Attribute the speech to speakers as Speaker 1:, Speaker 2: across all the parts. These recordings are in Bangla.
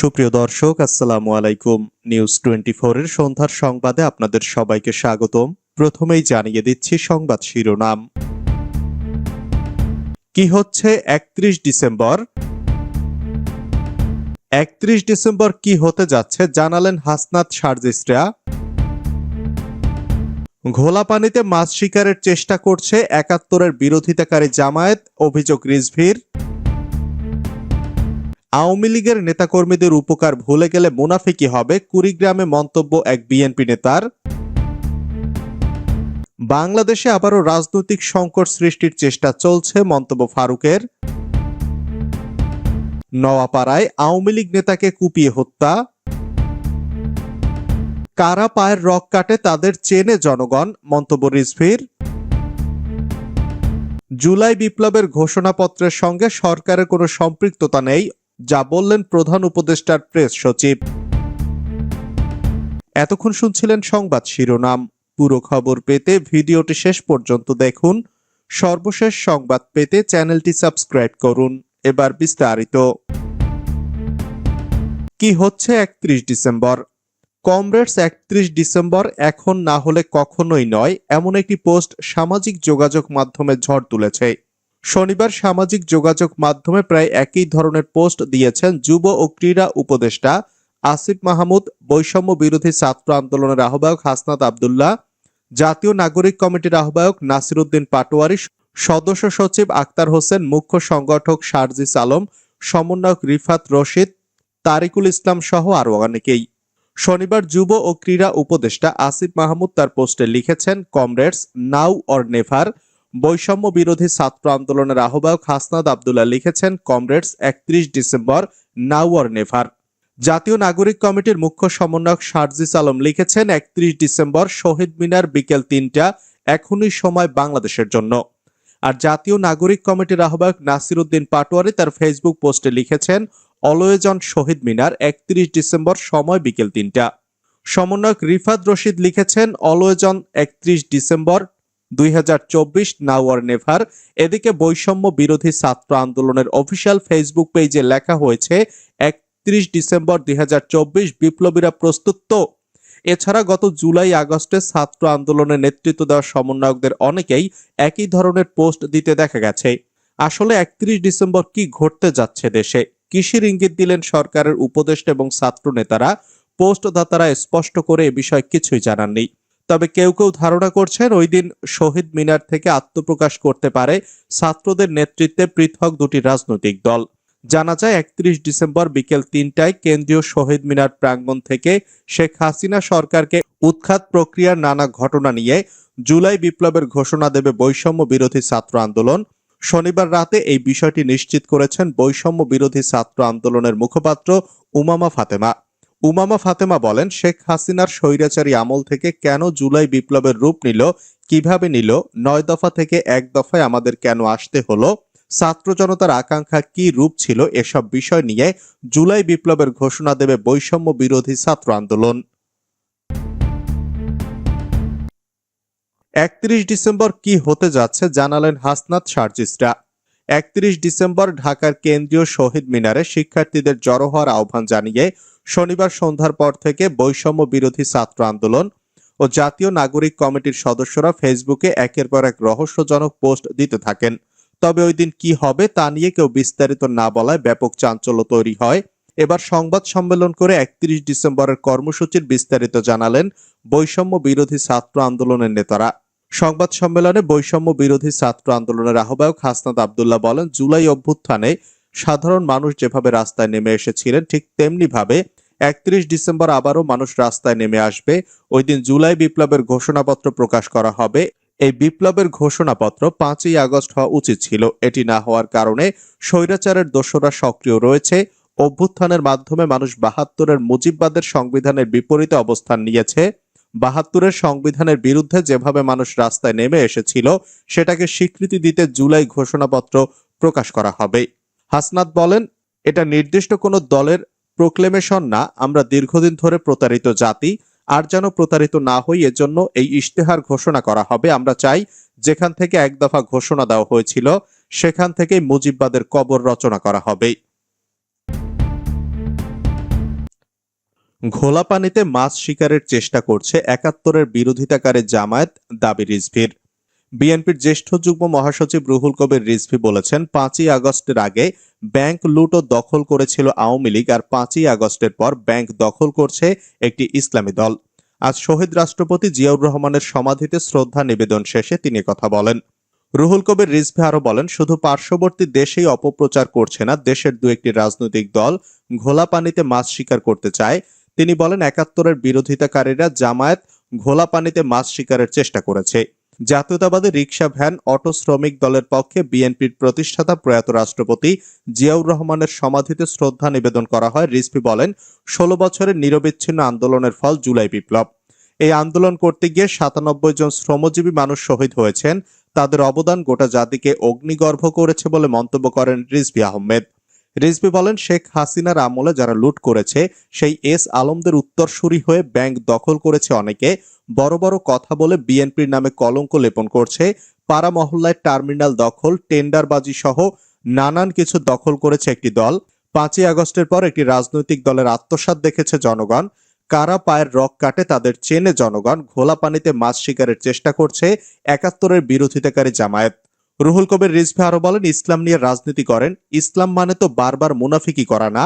Speaker 1: সুপ্রিয় দর্শক, আসসালামু আলাইকুম। নিউজ টোয়েন্টি এর সন্ধ্যার সংবাদে আপনাদের সবাইকে স্বাগতম। প্রথমেই জানিয়ে দিচ্ছি সংবাদ শিরোনাম। কি হচ্ছে একত্রিশ ডিসেম্বর? একত্রিশ ডিসেম্বর কি হতে যাচ্ছে জানালেন হাসনাত সার্জিস্টরা। ঘোলা পানিতে মাছ শিকারের চেষ্টা করছে একাত্তরের বিরোধিতাকারী জামায়াত, অভিযোগ রিজভির। আওয়ামী লীগের নেতাকর্মীদের উপকার ভুলে গেলে মুনাফিকি হবে? কুড়িগ্রামে মন্তব্য এক বিএনপি নেতার। বাংলাদেশে আবারও রাজনৈতিক সংকট সৃষ্টির চেষ্টা চলছে, মন্তব্য ফারুকের। নওয়াপাড়ায় আওয়ামী লীগ নেতাকে কুপিয়ে হত্যা। কারা পায়ের রক কাটে তাদের চেনে জনগণ, মন্তব্য রিজভির। জুলাই বিপ্লবের ঘোষণাপত্রের সঙ্গে সরকারের কোনো সম্পৃক্ততা নেই যা বললেন প্রধান উপদেষ্টার প্রেস সচিব। এতক্ষণ শুনছিলেন সংবাদ শিরোনাম। পুরো খবর পেতে ভিডিওটি শেষ পর্যন্ত দেখুন। সর্বশেষ সংবাদ পেতে চ্যানেলটি সাবস্ক্রাইব করুন। এবার বিস্তারিত। কি হচ্ছে একত্রিশ ডিসেম্বর? কমরেডস একত্রিশ ডিসেম্বর এখন না হলে কখনোই নয়, এমন একটি পোস্ট সামাজিক যোগাযোগ মাধ্যমে ঝড় তুলেছে। শনিবার সামাজিক যোগাযোগ মাধ্যমে প্রায় একই ধরনের পোস্ট দিয়েছেন যুব ও ক্রীড়া উপদেষ্টা আসিফ মাহমুদ, বৈষম্য বিরোধী ছাত্র আন্দোলনের আহ্বায়ক হাসনাত আবদুল্লাহ, জাতীয় নাগরিক কমিটির আহ্বায়ক নাসিরুদ্দিন পাটোয়ারি, সদস্য সচিব আক্তার হোসেন, মুখ্য সংগঠক শারজিস আলম, সমন্বয়ক রিফাত রশিদ, তারিকুল ইসলাম সহ আরও অনেকেই। শনিবার যুব ও ক্রীড়া উপদেষ্টা আসিফ মাহমুদ তার পোস্টে লিখেছেন, কমরেডস, নাও অর নেভার। বৈষম্য বিরোধী ছাত্র আন্দোলনের আহ্বায়ক হাসনাদ আবদুল্লাহ লিখেছেন, কমরেডস, একত্রিশ ডিসেম্বর, নাও অর নেভার। জাতীয় নাগরিক কমিটির মুখ্য সমন্বয়ক শারজিস আলম লিখেছেন, একত্রিশ ডিসেম্বর, শহীদ মিনার বিকেল তিনটা, এখনই সময় বাংলাদেশের জন্য। আর জাতীয় নাগরিক কমিটির আহ্বায়ক নাসির উদ্দিন পাটোয়ারি তার ফেসবুক পোস্টে লিখেছেন অলওয়েজন শহীদ মিনার, একত্রিশ ডিসেম্বর, সময় বিকেল তিনটা। সমন্বয়ক রিফাত রশিদ লিখেছেন অলওয়েজন একত্রিশ ডিসেম্বর দুই চব্বিশ নাওয়ার নেভার এদিকে বৈষম্য বিরোধী ছাত্র আন্দোলনের অফিসিয়াল ফেসবুক পেজে লেখা হয়েছে, একত্রিশ ডিসেম্বর দুই হাজার চব্বিশ বিপ্লবীরা প্রস্তুত এছাড়া গত জুলাই আগস্টে ছাত্র আন্দোলনের নেতৃত্ব দেওয়া সমন্বয়কদের অনেকেই একই ধরনের পোস্ট দিতে দেখা গেছে। আসলে একত্রিশ ডিসেম্বর কি ঘটতে যাচ্ছে দেশে? কৃষির ইঙ্গিত দিলেন সরকারের উপদেষ্টা এবং ছাত্র নেতারা। পোস্টদাতারা স্পষ্ট করে এ বিষয়ে কিছুই জানাননি। তবে কেউ কেউ ধারণা করছেন ওই দিন শহীদ মিনার থেকে আত্মপ্রকাশ করতে পারে ছাত্রদের নেতৃত্বে পৃথক দুটি রাজনৈতিক দল। জানা যায়, একত্রিশ ডিসেম্বর বিকেল তিনটায় কেন্দ্রীয় শহীদ মিনার প্রাঙ্গণ থেকে শেখ হাসিনা সরকারকে উৎখাত প্রক্রিয়ার নানা ঘটনা নিয়ে জুলাই বিপ্লবের ঘোষণা দেবে বৈষম্য বিরোধী ছাত্র আন্দোলন। শনিবার রাতে এই বিষয়টি নিশ্চিত করেছেন বৈষম্য বিরোধী ছাত্র আন্দোলনের মুখপাত্র উমামা ফাতেমা। উমামা ফাতেমা বলেন, শেখ হাসিনার স্বৈরাচারী আমল থেকে কেন জুলাই বিপ্লবের রূপ নিল, কীভাবে নিল, নয় দফা থেকে এক দফায় আমাদের কেন আসতে হলো, ছাত্র জনতার আকাঙ্ক্ষা কি রূপ ছিল এসব বিষয় নিয়ে জুলাই বিপ্লবের ঘোষণা দেবে বৈষম্য বিরোধী ছাত্র আন্দোলন। একত্রিশ ডিসেম্বর কি হতে যাচ্ছে জানালেন হাসনাত সার্জিস্টরা একত্রিশ ডিসেম্বর ঢাকার কেন্দ্রীয় শহীদ মিনারে শিক্ষার্থীদের জড়ো হওয়ার আহ্বান জানিয়ে শনিবার সন্ধ্যার পর থেকে বৈষম্য বিরোধী ছাত্র আন্দোলন ও জাতীয় নাগরিক কমিটির সদস্যরা ফেসবুকে একের পর এক রহস্যজনক পোস্ট দিতে থাকেন। তবে ওই দিন কি হবে তা নিয়ে কেউ বিস্তারিত না বলায় ব্যাপক চাঞ্চল্য তৈরি হয়। এবার সংবাদ সম্মেলন করে একত্রিশ ডিসেম্বরের কর্মসূচির বিস্তারিত জানালেন বৈষম্য বিরোধী ছাত্র আন্দোলনের নেতারা। সংবাদ সম্মেলনে বৈষম্য বিরোধী ছাত্র আন্দোলনের আহ্বায়ক হাসনাত আবদুল্লাহ বলেন, জুলাই অভ্যুত্থানে সাধারণ মানুষ যেভাবে রাস্তায় নেমে এসেছিলেন, ঠিক তেমনি ভাবে একত্রিশ ডিসেম্বর আবারও মানুষ রাস্তায় নেমে আসবে। ওই দিন জুলাই বিপ্লবের ঘোষণাপত্র প্রকাশ করা হবে। এই বিপ্লবের ঘোষণাপত্র পাঁচই আগস্ট হওয়া উচিত ছিল। এটি না হওয়ার কারণে স্বৈরাচারের দোষরা সক্রিয় রয়েছে। অভ্যুত্থানের মাধ্যমে মানুষ বাহাত্তরের মুজিববাদের সংবিধানের বিপরীতে অবস্থান নিয়েছে। বাহাত্তরের সংবিধানের বিরুদ্ধে যেভাবে মানুষ রাস্তায় নেমে এসেছিল, সেটাকে স্বীকৃতি দিতে জুলাই ঘোষণাপত্র প্রকাশ করা হবে। হাসনাত বলেন, এটা নির্দিষ্ট কোনো দলের প্রোক্লেমেশন না, আমরা দীর্ঘদিন ধরে প্রতারিত জাতি, আর যেন প্রতারিত না হই, এজন্য এই ইশতেহার ঘোষণা করা হবে। আমরা চাই যেখান থেকে এক দফা ঘোষণা দেওয়া হয়েছিল, সেখান থেকেই মুজিববাদের কবর রচনা করা হবে। ঘোলা পানিতে মাছ শিকারের চেষ্টা করছে একাত্তরের বিরোধিতাকারী জামায়াত দাবি রিজভির। বিএনপির জ্যেষ্ঠ যুগ্ম মহাসচিব রুহুল কবির রিজভি বলেছেন, পাঁচই আগস্টের আগে ব্যাংক লুট ও দখল করেছিল আওয়ামী লীগ আর পাঁচই আগস্টের পর ব্যাংক দখল করছে একটি ইসলামী দল। আজ শহীদ রাষ্ট্রপতি জিয়াউর রহমানের সমাধিতে শ্রদ্ধা নিবেদন শেষে তিনি কথা বলেন। রুহুল কবির রিজভি আরও বলেন, শুধু পার্শ্ববর্তী দেশেই অপপ্রচার করছে না, দেশের দু একটি রাজনৈতিক দল ঘোলা পানিতে মাছ শিকার করতে চায়। তিনি বলেন, একাত্তরের বিরোধিতাকারীরা জামায়াত ঘোলা পানিতে মাছ শিকারের চেষ্টা করেছে। জাতীয়তাবাদী রিক্সা ভ্যান অটো শ্রমিক দলের পক্ষে বিএনপির প্রতিষ্ঠাতা প্রয়াত রাষ্ট্রপতি জিয়াউর রহমানের সমাধিতে শ্রদ্ধা নিবেদন করা হয়, রিজভি বলেন, ষোলো বছরের নিরবিচ্ছিন্ন আন্দোলনের ফল জুলাই বিপ্লব। এই আন্দোলন করতে গিয়ে সাতানব্বই জন শ্রমজীবী মানুষ শহীদ হয়েছেন। তাদের অবদান গোটা জাতিকে অগ্নিগর্ভ করেছে বলে মন্তব্য করেন রিজভি আহমেদ। রিজভি বলেন, শেখ হাসিনার আমলে যারা লুট করেছে, সেই এস আলমদের উত্তরসূরি হয়ে ব্যাংক দখল করেছে অনেকে। বড় বড় কথা বলে বিএনপির নামে কলঙ্ক লেপন করছে। পাড়া মহল্লায় টার্মিনাল দখল, টেন্ডারবাজি সহ নানান কিছু দখল করেছে একটি দল। পাঁচই আগস্টের পর একটি রাজনৈতিক দলের আত্মসাৎ দেখেছে জনগণ। কারা পায়ের রক কাটে তাদের চেনে জনগণ, ঘোলা পানিতে মাছ শিকারের চেষ্টা করছে একাত্তরের বিরোধিতাকারী জামায়াত। রুহুল কবির রিজভি আরও বলেন, ইসলাম নিয়ে রাজনীতি করেন, ইসলাম মানে তো বারবার মুনাফিকি করা না।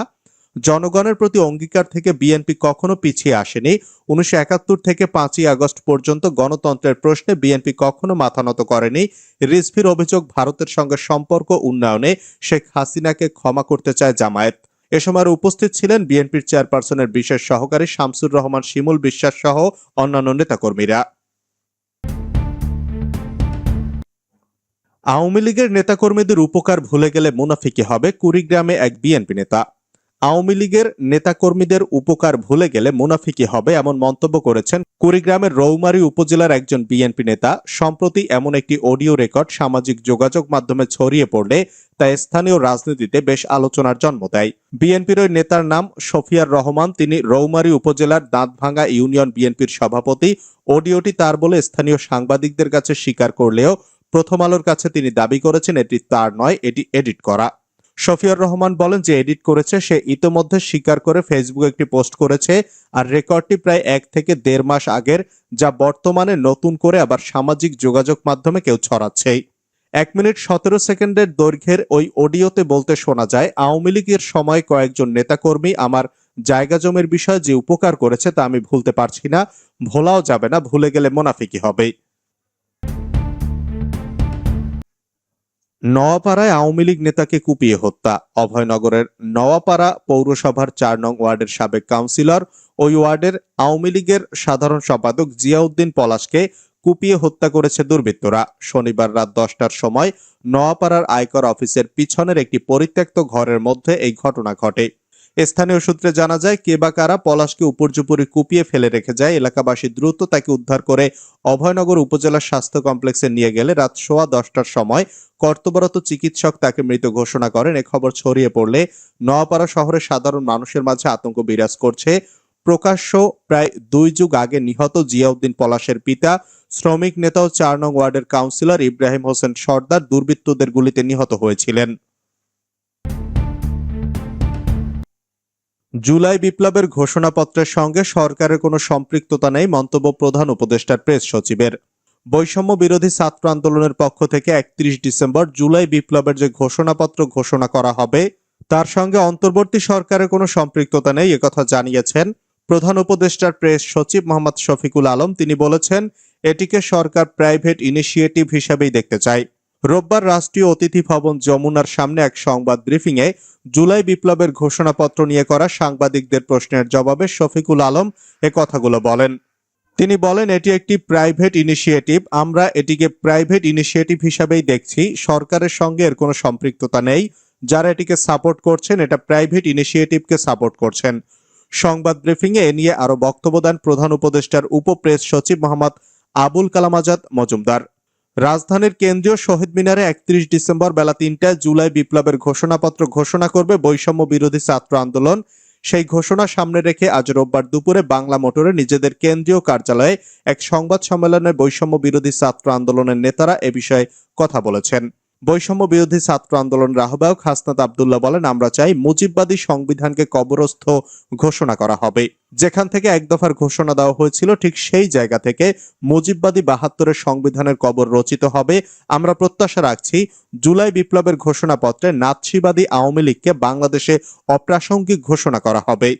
Speaker 1: জনগণের প্রতি অঙ্গীকার থেকে বিএনপি কখনো পিছিয়ে আসেনি। উনিশশো একাত্তর থেকে পাঁচই আগস্ট পর্যন্ত গণতন্ত্রের প্রশ্নে বিএনপি কখনো মাথা নত করেনি। রিজভির অভিযোগ, ভারতের সঙ্গে সম্পর্ক উন্নয়নে শেখ হাসিনাকে ক্ষমা করতে চায় জামায়াত। এ সময় উপস্থিত ছিলেন বিএনপির চেয়ারপারসনের বিশেষ সহকারী শামসুর রহমান, শিমুল বিশ্বাস সহ অন্যান্য নেতাকর্মীরা। আওয়ামী লীগের নেতাকর্মীদের উপকার ভুলে গেলে মুনাফিকি হবে কুড়িগ্রামে এক বিএনপি নেতা। আওয়ামী লীগের নেতাকর্মীদের উপকার ভুলে গেলে মুনাফিকি হবে এমন মন্তব্য করেছেন কুড়িগ্রামের রৌমারী উপজেলার একজন বিএনপি নেতা। সম্প্রতি এমন একটি অডিও রেকর্ড সামাজিক যোগাযোগ মাধ্যমে ছড়িয়ে পড়লে তা স্থানীয় রাজনীতিতে বেশ আলোচনার জন্ম দেয়। বিএনপির ওই নেতার নাম সফিয়ার রহমান, তিনি রৌমারী উপজেলার দাঁতভাঙ্গা ইউনিয়ন বিএনপির সভাপতি। অডিওটি তার বলে স্থানীয় সাংবাদিকদের কাছে স্বীকার করলেও প্রথম আলোর কাছে তিনি দাবি করেছেন এটি তার নয়, এটি এডিট করা। শফিউর রহমান বলেন যে এডিট করেছে, সে ইতোমধ্যে স্বীকার করে ফেসবুকে একটি পোস্ট করেছে আর রেকর্ডটি প্রায় এক থেকে দেড় মাস আগের, যা বর্তমানে নতুন করে আবার সামাজিক যোগাযোগ মাধ্যমে কেউ ছড়াচ্ছেই এক মিনিট সতেরো সেকেন্ডের দৈর্ঘ্যের ওই অডিওতে বলতে শোনা যায়, আওয়ামী লীগের সময় কয়েকজন নেতাকর্মী আমার জায়গা জমির বিষয়ে যে উপকার করেছে তা আমি ভুলতে পারছি না, ভোলাও যাবে না, ভুলে গেলে মোনাফিকি হবেই নওয়াপাড়ায় আওয়ামী লীগ নেতাকে কুপিয়ে হত্যা। অভয়নগরের নওয়াপাড়া পৌরসভার চার নং ওয়ার্ডের সাবেক কাউন্সিলর ওই ওয়ার্ডের আওয়ামী লীগের সাধারণ সম্পাদক জিয়াউদ্দিন পলাশকে কুপিয়ে হত্যা করেছে দুর্বৃত্তরা। শনিবার রাত দশটার সময় নওয়াপাড়ার আয়কর অফিসের পিছনের একটি পরিত্যক্ত ঘরের মধ্যে এই ঘটনা ঘটে। স্থানীয় সূত্রে জানা যায়, কে বা কারা পলাশকে উপর্যুপরি কুপিয়ে ফেলে রেখে যায়, এলাকাবাসী দ্রুত তাকে উদ্ধার করে অভয়নগর উপজেলা স্বাস্থ্য কমপ্লেক্সে নিয়ে গেলে রাত সোয়া দশটার সময় কর্তব্যরত চিকিৎসক তাকে মৃত ঘোষণা করেন। এ খবর ছড়িয়ে পড়লে নোয়াপাড়া শহরে সাধারণ মানুষের মাঝে আতঙ্ক বিরাজ করছে। প্রকাশ্য প্রায় দুই যুগ আগে নিহত জিয়াউদ্দিন পলাশের পিতা, শ্রমিক নেতা ও চার নং ওয়ার্ডের কাউন্সিলর ইব্রাহিম হোসেন সর্দার দুর্বৃত্তদের গুলিতে নিহত হয়েছিলেন। জুলাই বিপ্লবের ঘোষণাপত্রের সঙ্গে সরকারের কোনো সম্পৃক্ততা নেই, মন্তব্য প্রধান উপদেষ্টার প্রেস সচিবের। বৈষম্য বিরোধী ছাত্র আন্দোলনের পক্ষ থেকে একত্রিশ ডিসেম্বর জুলাই বিপ্লবের যে ঘোষণাপত্র ঘোষণা করা হবে, তার সঙ্গে অন্তর্বর্তী সরকারের কোনো সম্পৃক্ততা নেই একথা জানিয়েছেন প্রধান উপদেষ্টার প্রেস সচিব মোহাম্মদ শফিকুল আলম। তিনি বলেছেন, এটিকে সরকার প্রাইভেট ইনিশিয়েটিভ হিসেবেই দেখতে চায়। রোববার রাষ্ট্রীয় অতিথি ভবন যমুনার সামনে এক সংবাদ ব্রিফিংয়ে জুলাই বিপ্লবের ঘোষণাপত্র নিয়ে করা সাংবাদিকদের প্রশ্নের জবাবে শফিকুল আলম এ কথাগুলো বলেন। তিনি বলেন, এটি একটি প্রাইভেট ইনিশিয়েটিভ। আমরা এটিকে প্রাইভেট ইনিশিয়েটিভ হিসাবেই দেখছি। সরকারের সঙ্গে এর কোনো সম্পৃক্ততা নেই। যারা এটিকে সাপোর্ট করছেন, এটা প্রাইভেট ইনিশিয়েটিভকে সাপোর্ট করছেন। সংবাদ ব্রিফিংয়ে এ নিয়ে আরও বক্তব্য দেন প্রধান উপদেষ্টার উপপ্রেস সচিব মোহাম্মদ আবুল কালাম আজাদ মজুমদার। রাজধানীর কেন্দ্রীয় শহীদ মিনারে একত্রিশ ডিসেম্বর বেলা তিনটায় জুলাই বিপ্লবের ঘোষণাপত্র ঘোষণা করবে বৈষম্য বিরোধী ছাত্র আন্দোলন। সেই ঘোষণা সামনে রেখে আজ রোববার দুপুরে বাংলা মোটরে নিজেদের কেন্দ্রীয় কার্যালয়ে এক সংবাদ সম্মেলনে বৈষম্য বিরোধী ছাত্র আন্দোলনের নেতারা এ বিষয়ে কথা বলেছেন। বৈষম্য বিরোধী ছাত্র আন্দোলনের আহ্বায়ক হাসনাত আবদুল্লাহ বলেন, আমরা চাই মুজিববাদী সংবিধানকে কবরস্থ ঘোষণা করা হবে। যেখান থেকে এক দফার ঘোষণা দেওয়া হয়েছিল, ঠিক সেই জায়গা থেকে মুজিববাদী বাহাত্তরের সংবিধানের কবর রচিত হবে। আমরা প্রত্যাশা রাখছি জুলাই বিপ্লবের ঘোষণাপত্রে নাৎসিবাদী আওয়ামী লীগকে বাংলাদেশে অপ্রাসঙ্গিক ঘোষণা করা হবে।